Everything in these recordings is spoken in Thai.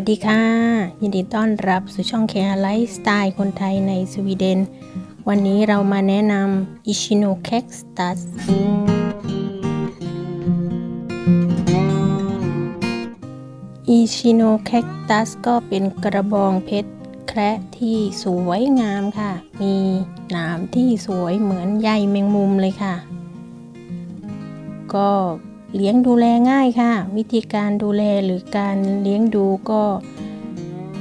สวัสดีค่ะ ยินดีต้อนรับสู่ช่องแคร์ไลฟ์สไตล์คนไทยในสวีเดน วันนี้เรามาแนะนำอิชิโนแคคตัสอิชิโนแคคตัสก็เป็นกระบองเพชรแคระที่สวยงามค่ะ มีหนามที่สวยเหมือนใยแมงมุมเลยค่ะ ก็ เลี้ยงดูแลง่ายค่ะ วิธีการดูแลหรือการเลี้ยงดูก็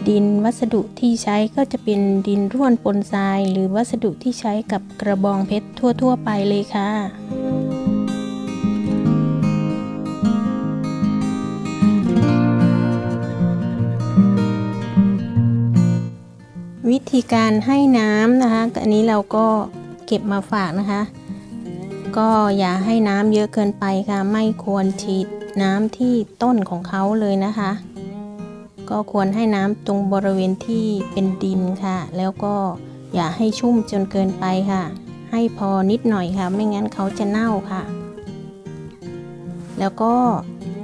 ดินวัสดุที่ใช้ก็จะเป็นดินร่วนปนทราย หรือวัสดุที่ใช้กับกระบองเพชรทั่ว ๆ ไปเลยค่ะวิธีการให้น้ำนะคะ อันนี้เราก็เก็บมาฝากนะคะ ก็อย่าให้น้ำเยอะเกินไปค่ะ ไม่ควรฉีดน้ำที่ต้นของเขาเลยนะคะ ก็ควรให้น้ำตรงบริเวณที่เป็นดินค่ะ แล้วก็อย่าให้ชุ่มจนเกินไปค่ะ ให้พอนิดหน่อยค่ะ ไม่งั้นเขาจะเน่าค่ะ แล้วก็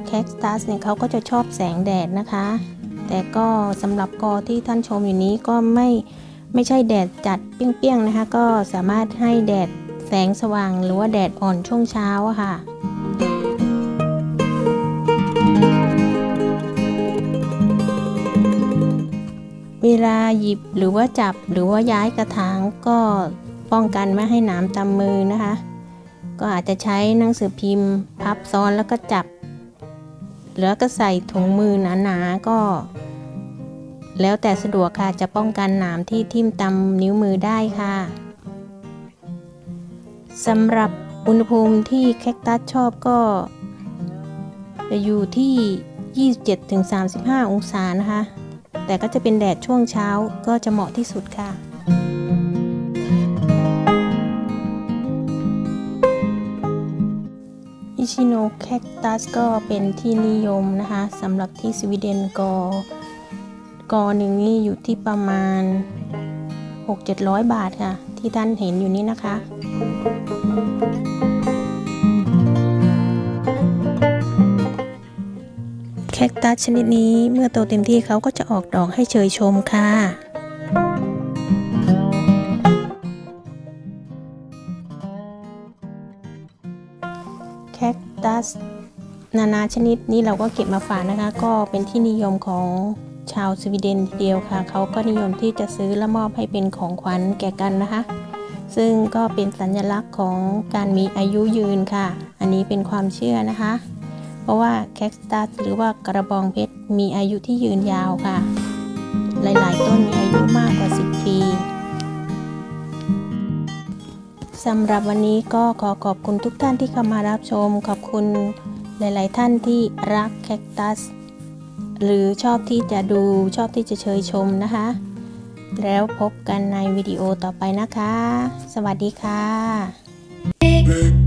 แคคตัสเนี่ยเขาก็จะชอบแสงแดดนะคะ แต่ก็สำหรับกอที่ท่านชมอยู่นี้ก็ไม่ไม่ใช่แดดจัดเปรี้ยงๆนะคะ ก็สามารถให้แดด สงสว่างหรือว่าแดดอ่อนช่วงเช้าค่ะเวลาหยิบหรือว่าจับหรือว่าย้ายกระถางก็ป้องกันไม่ให้หนามตำมือนะคะ ก็อาจจะใช้หนังสือพิมพ์ พับซ้อนแล้วก็จับ แล้วก็ใส่ถุงมือหนาๆก็ แล้วแต่สะดวกค่ะจะป้องกันหนามที่ทิ่มตำนิ้วมือได้ค่ะ สำหรับอุณหภูมิที่แคคตัสชอบก็จะอยู่ที่ 27-35 องศานะคะ แต่ก็จะเป็นแดดช่วงเช้าก็จะเหมาะที่สุดค่ะอิชิโนแคคตัสก็เป็นที่นิยมนะคะสำหรับที่สวีเดนกอกอหนึ่งนี่อยู่ที่ประมาณ 6-700 บาทค่ะ ที่ท่านเห็นอยู่นี้นะคะ แคคตัสชนิดนี้เมื่อโตเต็มที่เขาก็จะออกดอกให้เชยชมค่ะแคคตัสนานาชนิดนี้เราก็เก็บมาฝากนะคะ ก็เป็นที่นิยมของชาวสวีเดนทีเดียวค่ะ เขาก็นิยมที่จะซื้อและมอบให้เป็นของขวัญแก่กันนะคะ ซึ่งก็เป็นสัญลักษณ์ของการมีอายุยืนค่ะ อันนี้เป็นความเชื่อนะคะ เพราะว่าแคคตัสหรือว่ากระบองเพชรมีอายุที่ยืนยาวค่ะ หลายๆ ต้นมีอายุมากกว่า 10 ปีสำหรับวันนี้ก็ขอขอบคุณทุกท่านที่เข้ามารับชม ขอบคุณหลาย ๆ ท่านที่รักแคคตัส หรือชอบที่จะดูชอบที่จะเชยชมนะคะ แล้วพบกันในวิดีโอต่อไปนะคะ สวัสดีค่ะ